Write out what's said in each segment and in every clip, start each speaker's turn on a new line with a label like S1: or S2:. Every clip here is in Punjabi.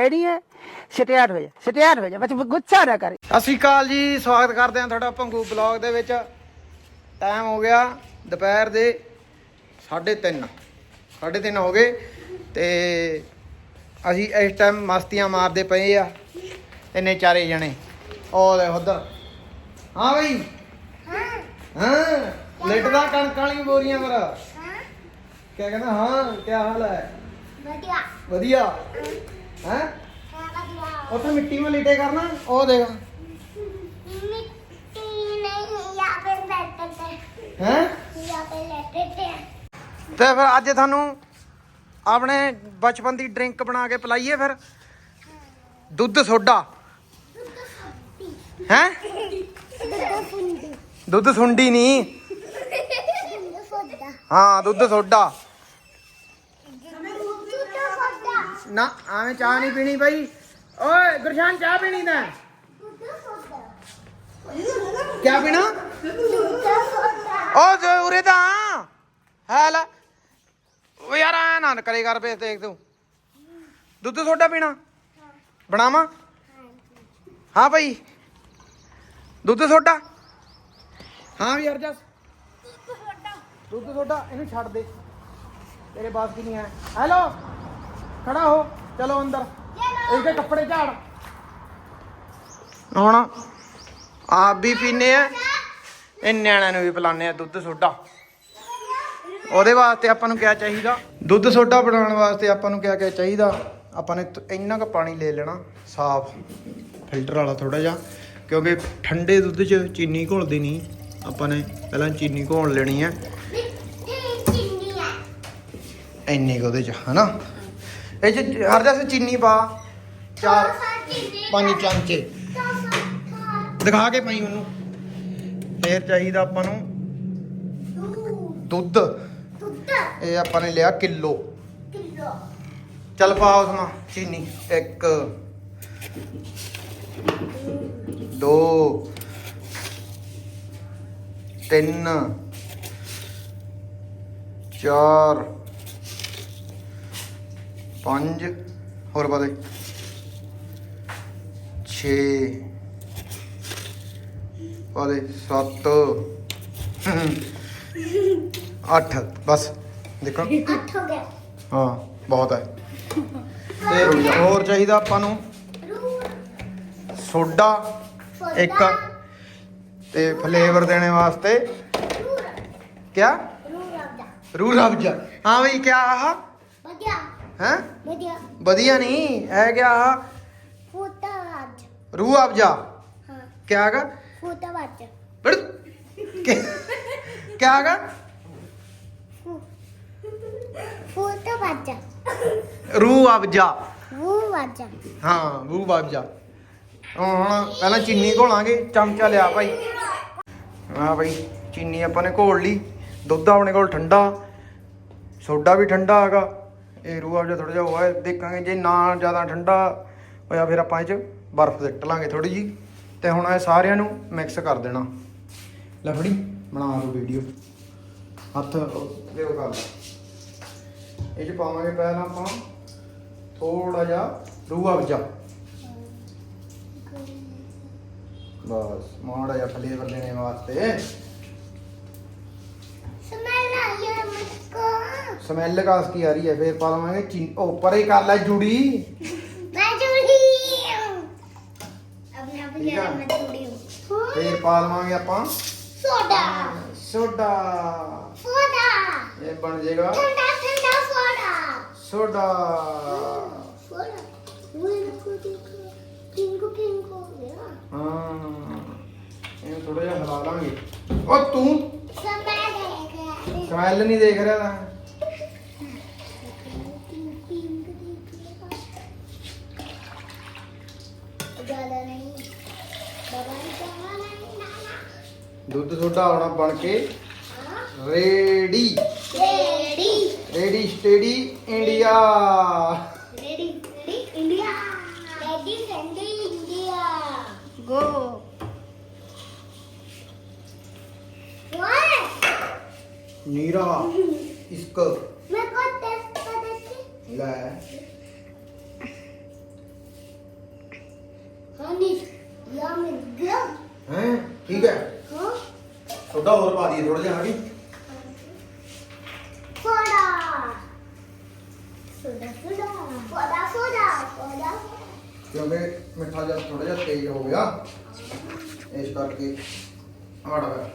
S1: ਰੈਡੀ ਹੈ ਸਟਿਆਰ ਹੋ ਜਾ ਸਟਿਆਰ ਹੋ ਜਾ ਬਸ ਗੁੱਸਾ ਨਾ ਕਰ।
S2: ਸਤਿ ਸ਼੍ਰੀ ਅਕਾਲ ਜੀ ਸਵਾਗਤ ਕਰਦੇ ਹਾਂ ਤੁਹਾਡਾ ਭੰਗੂ ਬਲੌਗ ਦੇ ਵਿੱਚ। ਟਾਈਮ ਹੋ ਗਿਆ ਦੁਪਹਿਰ ਦੇ 3:30 3:30 ਹੋ ਗਏ ਤੇ ਅਸੀਂ ਇਸ ਟਾਈਮ ਮਸਤੀਆਂ ਮਾਰਦੇ ਪਏ ਆ ਇੰਨੇ ਚਾਰੇ ਜਣੇ। ਉਹ ਦੇ ਉਧਰ। ਹਾਂ ਬਈ। ਹਾਂ ਲਿਟਦਾ ਕਣਕ ਵਾਲੀ ਬੋਰੀਆਂ ਪਰ। ਕਿਆ ਕਹਿੰਦਾ ਹਾਂ ਕੀ ਹਾਲ ਹੈ?
S3: ਵਧੀਆ।
S2: ਵਧੀਆ। ਹੈ? ਉੱਥੇ ਮਿੱਟੀ ਮੇ ਲਿਟੇ ਕਰਨਾ? ਉਹ ਦੇਖ।
S3: ਮਿੱਟੀ ਨਹੀਂ
S2: ਤੇ। ਫਿਰ ਅੱਜ ਤੁਹਾਨੂੰ ਆਪਣੇ ਬਚਪਨ ਦੀ ਡਰਿੰਕ ਬਣਾ ਕੇ ਪਿਲਾਈਏ ਫਿਰ? ਦੁੱਧ ਸੋਡਾ। ਹੈ? ਦੁੱਧ ਸੁੰਡੀ ਨਹੀਂ ਹਾਂ ਦੁੱਧ ਸੋਡਾ। ਨਾ, ਆਵੇਂ ਚਾਹ ਨਹੀਂ ਪੀਣੀ ਬਾਈ। ਓਏ, ਗੁਰਸ਼ਾਨ, ਚਾਹ ਪੀਣੀ ਤਾਂ? ਕੀ ਪੀਣਾ? ਓ ਜੋ ਉਰੇ ਤਾਂ ਹਾਲ ਓ ਯਾਰ ਆ ਨਾ ਕਰੇ ਕਰ ਬੇ ਦੇਖ ਤੂੰ। ਦੁੱਧ ਸੋਡਾ ਪੀਣਾ? ਬਣਾਵਾ? ਹਾਂ ਭਾਈ ਦੁੱਧ ਸੋਡਾ ਹਾਂ ਵੀ ਯਾਰ ਜਸ ਦੁੱਧ ਸੋਡਾ ਇਹਨੂੰ ਛੱਡ ਦੇ। ਤੇਰੇ ਬਾਸ ਕੀ ਨਹੀਂ ਹੈ ਹੈਲੋ? ਖੜਾ ਹੋ ਚਲੋ ਅੰਦਰ। ਇਹਦੇ ਕੱਪੜੇ ਝਾੜ। ਹੁਣ ਆਪ ਵੀ ਪੀਨੇ ਆ। ਇਹ ਨਿਆਣਿਆਂ ਨੂੰ ਵੀ ਪਿਲਾਉਂਦੇ ਆ ਦੁੱਧ ਸੋਡਾ। ਉਹਦੇ ਵਾਸਤੇ ਆਪਾਂ ਨੂੰ ਕਿਆ ਚਾਹੀਦਾ? ਦੁੱਧ ਸੋਡਾ ਬਣਾਉਣ ਵਾਸਤੇ ਆਪਾਂ ਨੂੰ ਕਿਆ ਕਿਆ ਚਾਹੀਦਾ? ਆਪਾਂ ਨੇ ਇੰਨਾ ਕੁ ਪਾਣੀ ਲੈ ਲੈਣਾ ਸਾਫ਼ ਫਿਲਟਰ ਵਾਲਾ ਥੋੜਾ ਜਿਹਾ ਕਿਉਂਕਿ ਠੰਡੇ ਦੁੱਧ 'ਚ ਚੀਨੀ ਘੋਲਦੀ ਨਹੀਂ। ਆਪਾਂ ਨੇ ਪਹਿਲਾਂ ਚੀਨੀ ਘੋਲ ਲੈਣੀ ਹੈ ਇੰਨੀ ਕੁ ਉਹਦੇ 'ਚ ਹਨਾ? ਇਹ ਚ ਹਰਜਸ ਚੀਨੀ ਪਾ ਚਾਰ ਪੰਜ ਚਮਚੇ। ਦਿਖਾ ਕੇ ਪਾਈ ਉਹਨੂੰ। ਫੇਰ ਚਾਹੀਦਾ ਆਪਾਂ ਨੂੰ ਦੁੱਧ। ਇਹ ਆਪਾਂ ਨੇ ਲਿਆ ਕਿਲੋ।
S3: ਕਿਲੋ।
S2: ਚੱਲ ਪਾ ਉਸ ਮਾ ਚੀਨੀ। 1 2 3 4 ਪੰਜ ਹੋਰ ਬਾਦੇ 6 ਬਾਦੇ ਸੱਤ ਅੱਠ ਬਸ ਦੇਖੋ।
S3: 8 ਹੋ ਗਿਆ।
S2: ਹਾਂ ਬਹੁਤ ਹੈ। ਤੇ ਹੋਰ ਚਾਹੀਦਾ ਆਪਾਂ ਨੂੰ? ਸੋਡਾ ਇੱਕ। ਤੇ ਫਲੇਵਰ ਦੇਣੇ ਵਾਸਤੇ? ਕਿਆ? ਰੂਹ ਰਬਜਾ ਰੂਹ ਹਾਂ ਬਈ ਕਿਆ ਆਹ?
S3: ਬਗਿਆ
S2: ਹੈ?
S3: ਵਧੀਆ।
S2: ਵਧੀਆ ਨਹੀਂ ਹੈ ਕਿਆ?
S3: ਫੋਟਾ ਅੱਜ।
S2: ਰੂਹ ਅਫਜਾ
S3: ਹਾਂ।
S2: ਕਿਆ ਗਾ?
S3: ਫੋਟਾ ਵੱਜ।
S2: ਬੜ ਕਿਆ ਗਾ?
S3: ਫੋਟਾ ਵੱਜ।
S2: ਰੂਹ ਅਫਜਾ
S3: ਰੂਹ ਵੱਜ।
S2: ਹਾਂ ਰੂਹ ਅਫਜਾ ਹੁਣ ਪਹਿਲਾਂ ਚੀਨੀ ਘੋਲਾਂਗੇ ਚਮਚਾ ਲਿਆ ਭਾਈ। ਹਾਂ ਭਾਈ ਚੀਨੀ ਆਪਾਂ ਨੇ ਘੋਲ ਲਈ। ਦੁੱਧ ਆਪਣੇ ਕੋਲ ਠੰਡਾ। ਸੋਡਾ ਵੀ ਠੰਡਾ ਹੈਗਾ। ਇਹ ਰੂ ਅਬਜਾ ਥੋੜਾ ਜਿਹਾ ਹੋਇਆ ਦੇਖਾਂਗੇ ਜੇ ਨਾ ਜ਼ਿਆਦਾ ਠੰਡਾ ਹੋਇਆ ਫਿਰ ਆਪਾਂ ਇਹ ਚ ਬਰਫ਼ ਸਿੱਟ ਲਾਂਗੇ ਥੋੜੀ ਜੀ ਤੇ ਹੁਣ ਇਹ ਸਾਰਿਆਂ ਨੂੰ ਮਿਕਸ ਕਰ ਦੇਣਾ। ਲਫੜੀ ਬਣਾ ਲਓ ਵੀਡੀਓ ਹੱਥ ਲਿਓ ਕਰ ਇਹ ਚ ਪਾਵਾਂਗੇ ਪਹਿਲਾਂ ਆਪਾਂ ਥੋੜਾ ਜਿਹਾ ਰੂ ਅਬਜਾ ਬਸ, ਮਾੜਾ ਜਿਹਾ ਫਲੇਵਰ ਲੈਣੇ ਵਾਸਤੇ। ਸਮੈਲ ਕਾਸ ਕੀ ਆ ਰਹੀ ਹੈ ਫੇਰ ਪਾ ਲਵਾਂਗੇ ਚੀ ਉਹ ਪਰੇ ਕਰ ਲੈ ਜੁੜੀ
S3: मैं जुड़ी हूँ अब मैं भी
S2: ठीक है।
S3: मैं जुड़ी हूँ
S2: ਫੇਰ ਪਾ ਲਵਾਂਗੇ ਆਪਾਂ
S3: सोडा
S2: ਸੋਡਾ
S3: सोडा
S2: ਇਹ ਬਣ ਜਾਏਗਾ
S3: ठंडा ठंडा सोडा
S2: ਸੋਡਾ
S3: सोडा वो इनको देखो पिंक पिंक हो गया
S2: ਹਾਂ ਇਹਨੂੰ ਥੋੜਾ ਜਿਹਾ ਹਿਲਾ ਲਾਂਗੇ ਉਹ ਤੂੰ
S3: स्मेल है
S2: ਸਮੈਲ ਨਹੀਂ ਦੇਖ ਰਿਹਾ ਤਾਂ छोटा होना
S3: बन
S2: के।
S3: Ready.
S2: Ready. Ready steady
S3: India. Ready ready India. Ready steady India. Go.
S2: Neera इसको।
S3: मैं को टेस्ट कर देती ले।
S2: ਸੋਡਾ ਹੋਰ ਪਾ ਦਈਏ ਥੋੜਾ ਜਿਹਾ ਹਣੀ
S3: soda soda soda soda soda soda
S2: ਕਿਉਂਕਿ ਮਿੱਠਾ ਜਿਹਾ ਥੋੜਾ ਜਿਹਾ ਤੇਜ਼ ਹੋ ਗਿਆ ਇਸ ਕਰਕੇ ਆੜਾ ਵਾ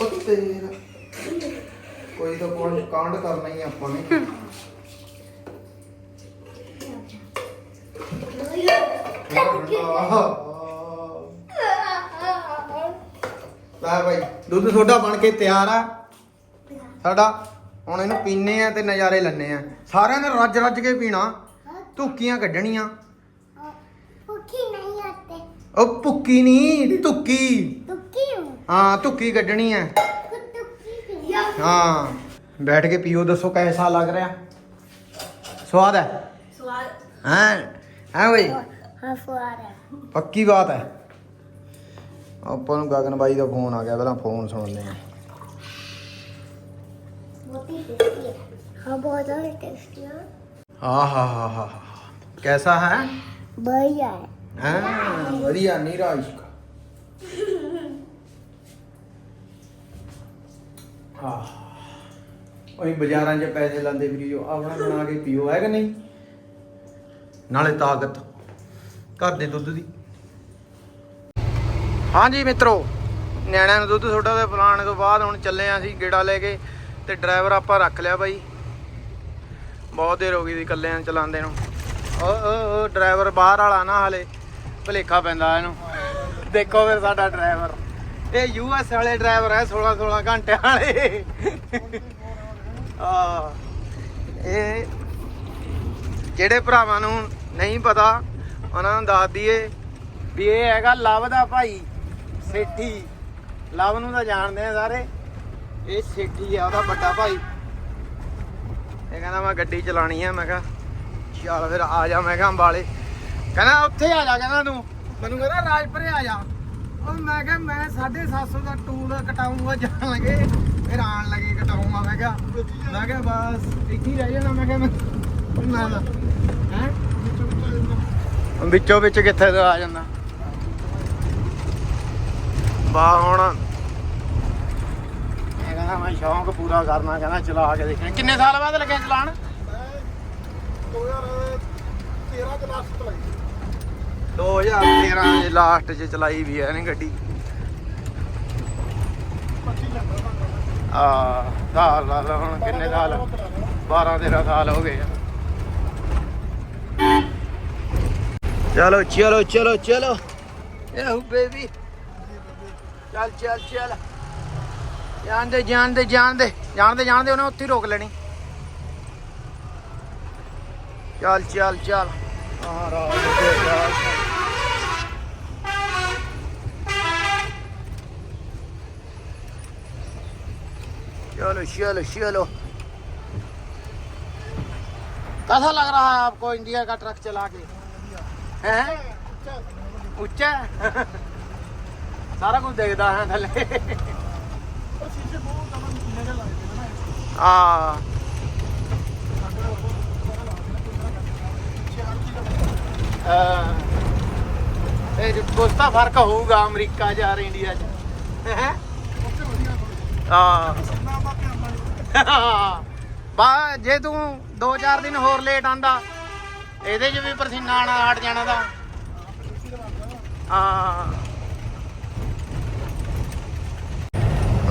S2: ਉਹ ਤੇਰਾ ਕੋਈ ਤਾਂ ਕੋਈ ਕਾਂਡ ਕਰਨਾ ਹੀ ਆ ਆਪਾਂ ਨੇ ਲੈ ਭਾਈ ਦੁੱਧ ਸੋਡਾ ਬਣ ਕੇ ਤਿਆਰ ਆ। ਸਾਡਾ ਹੁਣ ਇਹਨੂੰ ਪੀਨੇ ਆ ਤੇ ਨਜ਼ਾਰੇ ਲੈਣੇ ਆ। ਸਾਰਿਆਂ ਨੇ ਰੱਜ ਰੱਜ ਕੇ ਪੀਣਾ। ਧੁੱਕੀਆਂ ਕੱਢਣੀਆਂ।
S3: ਭੁੱਖੀ ਨਹੀਂ ਆਤੇ
S2: ਉਹ ਭੁੱਕੀ ਨਹੀਂ ਧੁੱਕੀ।
S3: ਤੁੱਕੀ
S2: ਹਾਂ। ਧੁੱਕੀ ਕੱਢਣੀ ਆ।
S3: ਤੁੱਕੀ
S2: ਹਾਂ ਬੈਠ ਕੇ ਪੀਓ ਦੱਸੋ ਕੈਸਾ ਲੱਗ ਰਿਹਾ? ਸਵਾਦ ਹੈ?
S3: ਸਵਾਦ।
S2: ਹਾਂ? ਹਾਂ ਬਈ?
S3: ਹਾਂ ਫੁਆਰ ਹੈ।
S2: ਪੱਕੀ ਬਾਤ ਹੈ। ਆਪਾਂ ਨੂੰ ਗਗਨ ਬਾਈ ਦਾ ਫੋਨ ਆ ਗਿਆ ਪਹਿਲਾਂ ਫੋਨ ਸੁਣਦੇ
S3: ਹਾਂ ਬਹੁਤੀ ਟੇਸਟੀ ਹੈ। ਹਾਂ ਬਹੁਤ ਟੇਸਟੀ ਹੈ।
S2: ਆ ਹਾ ਹਾ ਹਾ ਕੈਸਾ ਹੈ?
S3: ਬੜੀਆ ਹੈ।
S2: ਹਾਂ? ਵਧੀਆ ਨੀਰਾ ਇਸ਼ਕ। ਹਾਂ ਉਹੀ ਬਾਜ਼ਾਰਾਂ 'ਚ ਪੈਸੇ ਲਾਉਂਦੇ ਵੀਡੀਓ ਆਪਣਾ ਬਣਾ ਕੇ ਪੀਓ ਹੈ ਕਿ ਨਹੀਂ? ਨਾਲੇ ਤਾਕਤ। ਘਰ ਦੇ ਦੁੱਧ ਦੀ। ਹਾਂਜੀ ਮਿੱਤਰੋ, ਨਿਆਣਿਆਂ ਨੂੰ ਦੁੱਧ ਸੋਡਾ ਦੇ ਪਲਾਣ ਤੋਂ ਬਾਅਦ ਹੁਣ ਚੱਲੇ ਆਂ ਅਸੀਂ ਗੇੜਾ ਲੈ ਕੇ ਤੇ ਡਰਾਈਵਰ ਆਪਾਂ ਰੱਖ ਲਿਆ ਬਾਈ। ਬਹੁਤ ਦੇਰ ਹੋ ਗਈ ਸੀ ਇਕੱਲਿਆਂ ਚਲਾਉਂਦੇ ਨੂੰ। ਉਹ ਉਹ ਡਰਾਈਵਰ ਬਾਹਰ ਵਾਲਾ ਨਾ ਹਲੇ, ਭਲੇਖਾ ਪੈਂਦਾ ਇਹਨੂੰ। ਦੇਖੋ ਫਿਰ ਸਾਡਾ ਡਰਾਈਵਰ। ਇਹ ਯੂ ਯੂਐਸ ਵਾਲੇ ਡਰਾਈਵਰ ਹੈ 16 16 ਘੰਟੇ ਵਾਲੇ। ਆ, ਇਹ ਜਿਹੜੇ ਭਰਾਵਾਂ ਨੂੰ ਨਹੀਂ ਪਤਾ ਉਹਨਾਂ ਨੂੰ ਦੱਸ ਦਈਏ ਵੀ ਇਹ ਹੈਗਾ ਲਵ ਦਾ ਭਾਈ, ਸੇਠੀ। ਲਵ ਨੂੰ ਤਾਂ ਜਾਣਦੇ ਆ ਸਾਰੇ। ਇਹ ਸੇਠੀ ਆ ਉਹਦਾ ਵੱਡਾ ਭਾਈ। ਇਹ ਕਹਿੰਦਾ ਮੈਂ ਗੱਡੀ ਚਲਾਣੀ ਆ, ਮੈਂ ਕਿਹਾ, ਚੱਲ ਫਿਰ ਆ ਜਾ, ਮੈਂ ਕਿਹਾ ਅੰਬਾਲੇ। ਕਹਿੰਦਾ ਉੱਥੇ ਆ ਜਾ, ਕਹਿੰਦਾ ਤੂੰ। ਮੈਨੂੰ ਕਹਿੰਦਾ, ਰਾਜਪੁਰੇ ਆ ਜਾ। ਉਹ ਮੈਂ ਕਿਹਾ, ਮੈਂ 750 ਦਾ ਟੂਲ ਕਟਾਉਂਗਾ ਜਾਣ ਲੱਗੇ। ਫਿਰ ਆਣ ਲੱਗੇ ਕਟਾਉਂਗਾ ਮੈਂ ਕਿਹਾ। ਮੈਂ ਕਿਹਾ, ਬਸ, ਇੱਥੇ ਹੀ ਰਹਿ ਜਾਣਾ, ਮੈਂ ਕਿਹਾ ਮੈਂ। ਮੈਂ ਹੈ? ਵਿੱਚੋਂ ਵਿੱਚ ਕਿੱਥੇ ਤੋਂ ਆ ਜਾਂਦਾ? ਬਾ ਹੁਣ ਇਹ ਕਹਿੰਦਾ ਮੈਂ ਸ਼ੌਂਕ ਪੂਰਾ ਕਰਨਾ ਕਹਿੰਦਾ ਚਲਾ ਕੇ ਦੇਖਣਾ ਕਿੰਨੇ ਸਾਲ ਬਾਅਦ ਲੱਗਿਆ ਚਲਾਣ?
S4: 2013 ਦੇ ਲਾਸਟ ਚਲਾਈ।
S2: 2013 ਦੇ ਲਾਸਟ 'ਚ ਚਲਾਈ ਵੀ ਐ ਨੇ ਗੱਡੀ।
S4: 25 ਘੰਟਾ
S2: ਆ ਸਾਲ ਲਾ ਲਾ ਹੁਣ ਕਿੰਨੇ ਸਾਲ? 12 13 ਸਾਲ ਹੋ ਗਏ ਆ। ਚਲੋ ਚਲੋ ਚਲੋ ਚਲੋ ਯਾਹੂ ਬੇਬੀ ਚੱਲ ਚੱਲ ਚੱਲ ਜਾਣਦੇ ਜਾਣਦੇ ਜਾਣਦੇ ਜਾਣਦੇ ਜਾਣਦੇ ਉਹਨੇ ਉੱਥੇ ਹੀ ਰੋਕ ਲੈਣੀ ਚੱਲ ਚੱਲ ਚੱਲ ਮਹਾਰਾਜ ਦੇ ਚੱਲ चलो चलो चलो कैसा लग रहा है आपको इंडिया का ट्रक चला के
S4: ਉੱਚਾ? ਸਾਰਾ ਕੁਝ ਦੇਖਦਾ ਹੈ ਥੱਲੇ।
S2: ਆ ਇਹ ਕੁਝ ਫ਼ਰਕ ਹੋਊਗਾ ਅਮਰੀਕਾ ਜਾਂ ਇੰਡੀਆ 'ਚ। ਹੈ? ਆ ਬਾ, ਜੇ ਤੂੰ 2-4 ਦਿਨ ਹੋਰ ਲੇਟ ਆਂਦਾ ਇਹਦੇ 'ਚ ਵੀ ਪਰਸੀਨਾ ਆਣਾ ਹਟ ਜਾਣਾ ਦਾ ਹਾਂ।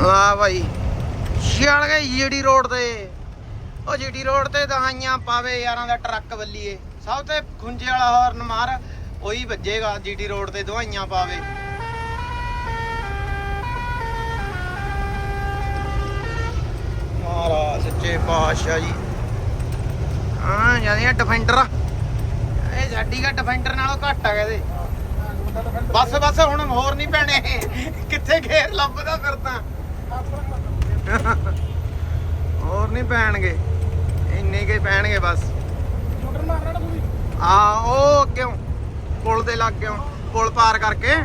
S2: ਆ ਭਾਈ ਛੜ ਗਏ ਜੀਡੀ ਰੋਡ ਤੇ। ਉਹ ਜੀਡੀ ਰੋਡ ਤੇ ਦਹਾਈਆਂ ਪਾਵੇ ਯਾਰਾਂ ਦਾ ਟਰੱਕ ਵੱਲੀਏ ਸਭ ਤੇ ਖੁੰਝੇ ਵਾਲਾ ਹਾਰਨ ਮਾਰ, ਉਹੀ ਵੱਜੇਗਾ ਜੀਡੀ ਰੋਡ ਤੇ ਦਵਾਈਆਂ ਪਾਵੇ। ਮਹਾਰਾਜ, ਸੱਚੇ ਪਾਤਸ਼ਾਹ ਜੀ। ਹਾਂ ਜਿਆਦੀਆਂ ਡਿਫੈਂਡਰ ਇਹ ਸਾਡੀ ਦਾ ਡਿਫੈਂਡਰ ਨਾਲੋਂ ਘੱਟ ਆ ਕਹਿੰਦੇ। ਬਸ ਬਸ, ਹੁਣ ਹੋਰ ਨਹੀਂ ਪੈਣੇ ਕਿੱਥੇ ਘੇਰ ਲੱਭਦਾ ਫਿਰਦਾ ਹੋਰ ਨਹੀਂ ਪੈਣਗੇ। ਇੰਨੇ ਕੇ ਪੈਣਗੇ ਬਸ।
S4: ਸ਼ੂਟਰ ਮਾਰਨਾ ਨਾ ਪੂਰੀ
S2: ਆ ਉਹ ਕਿਉਂ ਪੁਲ ਦੇ ਲੱਗ ਕਿਉਂ ਪੁਲ ਪਾਰ ਕਰਕੇ।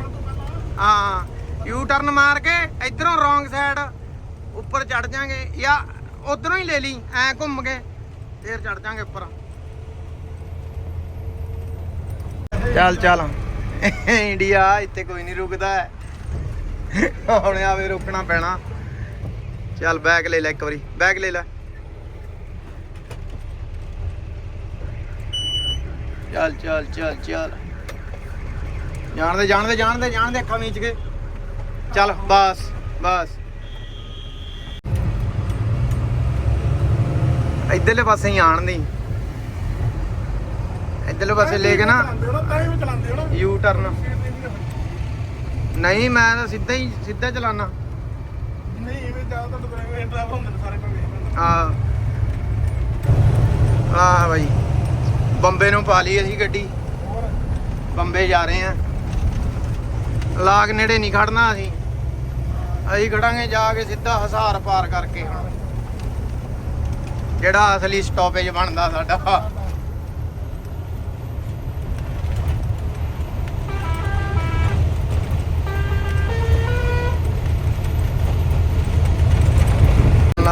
S2: ਹਾਂ ਯੂ ਟਰਨ ਮਾਰ ਕੇ ਇਧਰੋਂ ਰੋਂਗ ਸਾਈਡ ਉੱਪਰ ਚੜ ਜਾਾਂਗੇ। ਜਾਂ ਉਧਰੋਂ ਹੀ ਲੈ ਲਈ, ਐ ਘੁੰਮ ਕੇ, ਫੇਰ ਚੜ ਜਾਾਂਗੇ ਉੱਪਰ। ਚੱਲ ਚੱਲ ਇੰਡੀਆ ਇੱਥੇ ਕੋਈ ਨਹੀਂ ਰੁਕਦਾ। ਹੈ ਹੁਣ ਆਵੇ ਰੁਕਣਾ ਪੈਣਾ। ਚੱਲ ਬੈਗ ਲੈ ਲੈ ਇੱਕ ਵਾਰੀ। ਬੈਗ ਲੈ ਲੈ। ਚੱਲ ਚੱਲ ਚੱਲ ਚੱਲ। ਜਾਣਦੇ ਜਾਣਦੇ ਜਾਣਦੇ ਜਾਣਦੇ ਅੱਖਾਂ ਮੀਚ ਕੇ। ਚੱਲ, ਬਸ ਬਸ। ਇਧਰਲੇ ਪਾਸੇ ਹੀ ਆਣ ਦੀ। ਇਧਰਲੇ ਪਾਸੇ ਲੈ ਕੇ ਨਾ ਯੂ ਟਰਨ ਨਹੀਂ ਮੈਂ ਤਾਂ ਸਿੱਧਾ ਹੀ ਸਿੱਧਾ ਚਲਾਨਾ।
S4: ਨਹੀਂ ਜ਼ਿਆਦਾ ਤਾਂ ਡਰਾਈਵਰ ਡਰਾਈਵਰ ਹੁੰਦੇ ਨੇ ਸਾਰੇ ਭਾਵੇਂ
S2: ਆ ਆ ਬਾਈ। ਬੰਬੇ ਨੂੰ ਪਾ ਲਈ ਅਸੀਂ ਗੱਡੀ। ਬੰਬੇ ਜਾ ਰਹੇ ਆ ਲਾਗ ਨੇੜੇ ਨਹੀਂ ਖੜਨਾ ਅਸੀਂ। ਅਸੀਂ ਖੜਾਂਗੇ ਜਾ ਕੇ ਸਿੱਧਾ ਹਸਾਰ ਪਾਰ ਕਰਕੇ ਹੁਣ। ਜਿਹੜਾ ਅਸਲੀ ਸਟਾਪੇਜ ਬਣਦਾ ਸਾਡਾ।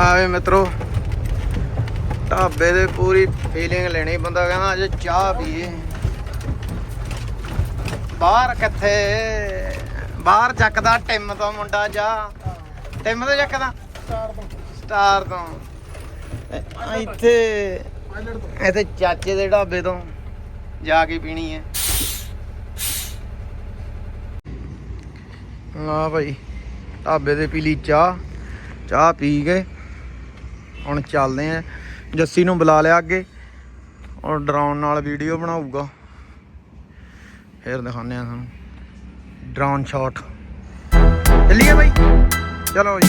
S2: ਲਾਵੇ ਮਿੱਤਰੋ। ਢਾਬੇ ਦੇ ਪੂਰੀ ਫੀਲਿੰਗ ਲੈਣੀ ਬੰਦਾ ਕਹਿੰਦਾ ਅੱਜ ਚਾਹ ਪੀਏ। ਬਾਹਰ ਕਿੱਥੇ? ਬਾਹਰ ਚੱਕਦਾ ਟਿਮ ਤੋਂ ਮੁੰਡਾ ਜਾ। ਟਿਮ ਤੋਂ ਚੱਕਦਾ?
S4: ਚਾਰ ਤੋਂ।
S2: ਸਟਾਰ ਤੋਂ। ਇੱਥੇ ਇੱਥੇ ਚਾਚੇ ਦੇ ਢਾਬੇ ਤੋਂ ਜਾ ਕੇ ਪੀਣੀ ਹੈ। ਆ ਭਾਈ ਢਾਬੇ ਦੇ ਪੀ ਲਈ ਚਾਹ। ਚਾਹ ਪੀ ਕੇ ਹੁਣ ਚੱਲਦੇ ਆ। ਜੱਸੀ ਨੂੰ ਬੁਲਾ ਲਿਆ ਅੱਗੇ। ਔਰ ਡਰਾਉਣ ਨਾਲ ਵੀਡੀਓ ਬਣਾਊਗਾ। ਫੇਰ ਦਿਖਾਉਂਦੇ ਆ ਤੁਹਾਨੂੰ। ਡਰਾਉਣ ਸ਼ਾਟ ਚੱਲੀਏ ਭਾਈ ਚਲੋ ਜੀ।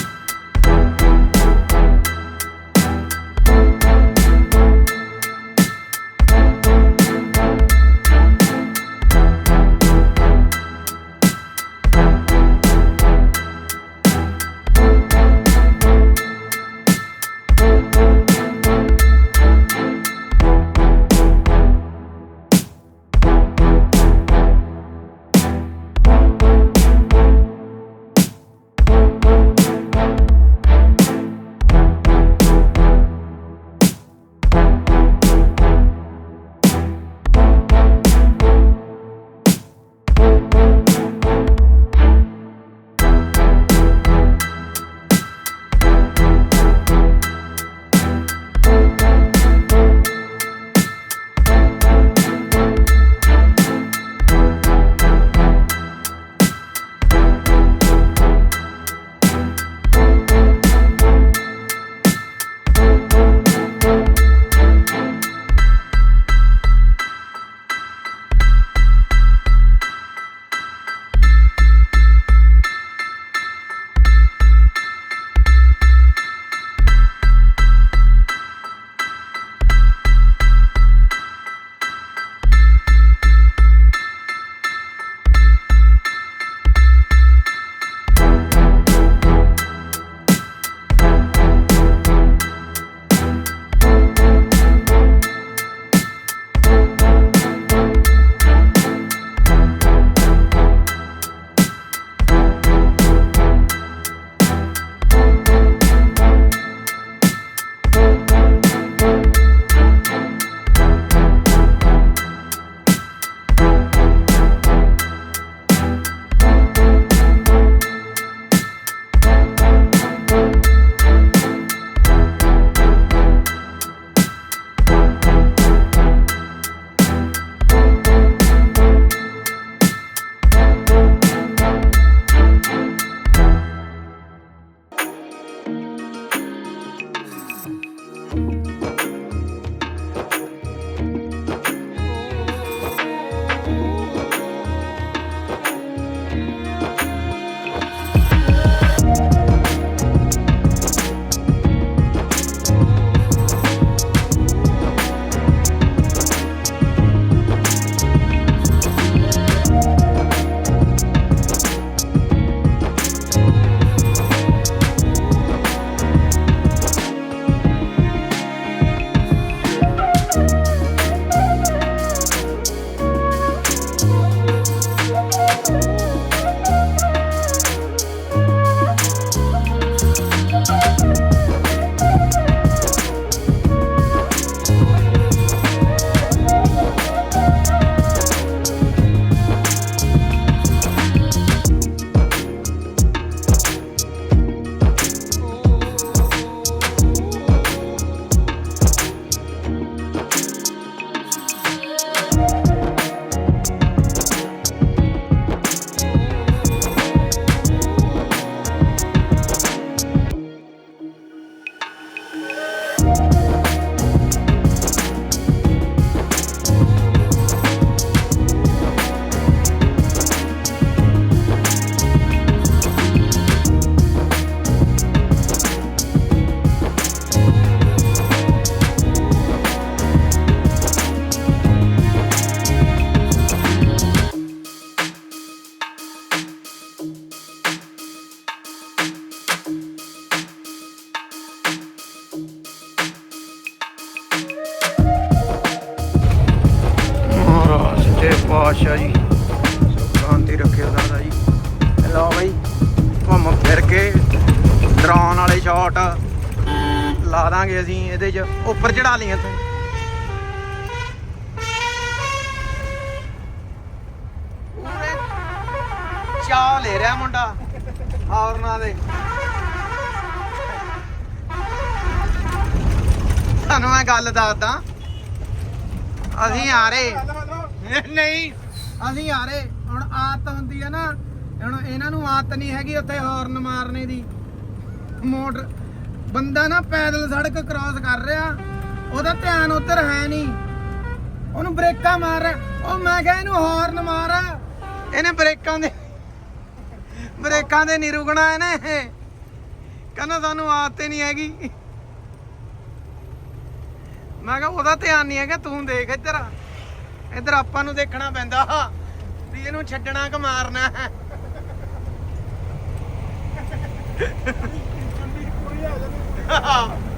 S2: ਚੜਾ ਲਈਆਂ ਤੂੰ। ਚਾਹ ਲੈ ਰਿਹਾ ਮੁੰਡਾ, ਹਾਰਨਾਂ ਦੇ। ਤੁਹਾਨੂੰ ਮੈਂ ਗੱਲ ਦੱਸਦਾ। ਅਸੀਂ ਆ ਰਹੇ। ਨਹੀਂ, ਅਸੀਂ ਆ ਰਹੇ। ਹੁਣ ਆਦਤ ਹੁੰਦੀ ਹੈ ਨਾ, ਹੁਣ ਇਹਨਾਂ ਨੂੰ ਆਦਤ ਨਹੀਂ ਹੈਗੀ ਉੱਥੇ ਹਾਰਨ ਮਾਰਨੇ ਦੀ। ਮੋਟਰ, ਬੰਦਾ ਨਾ ਪੈਦਲ ਸੜਕ ਕ੍ਰਾਸ ਕਰ ਰਿਹਾ। ਉਹਦਾ ਧਿਆਨ ਉੱਧਰ ਹੈ ਨਹੀਂ। ਉਹਨੂੰ ਬ੍ਰੇਕਾਂ ਮਾਰ ਉਹ ਮੈਂ ਕਿਹਾ ਇਹਨੂੰ ਹਾਰਨ ਮਾਰ। ਇਹਨੇ ਬ੍ਰੇਕਾਂ ਦੇ ਬ੍ਰੇਕਾਂ ਦੇ ਨਹੀਂ ਰੁਕਣਾ ਇਹਨੇ। ਕਹਿੰਦਾ ਸਾਨੂੰ ਆਦਤ ਨਹੀਂ ਹੈਗੀ। ਮੈਂ ਕਿਹਾ ਉਹਦਾ ਧਿਆਨ ਨਹੀਂ ਹੈਗਾ ਤੂੰ ਦੇਖ ਇੱਧਰ। ਇੱਧਰ ਆਪਾਂ ਨੂੰ ਦੇਖਣਾ ਪੈਂਦਾ। ਵੀ ਇਹਨੂੰ ਛੱਡਣਾ ਕਿ ਮਾਰਨਾ। ਹੈ
S4: ਕੋਈ ਆ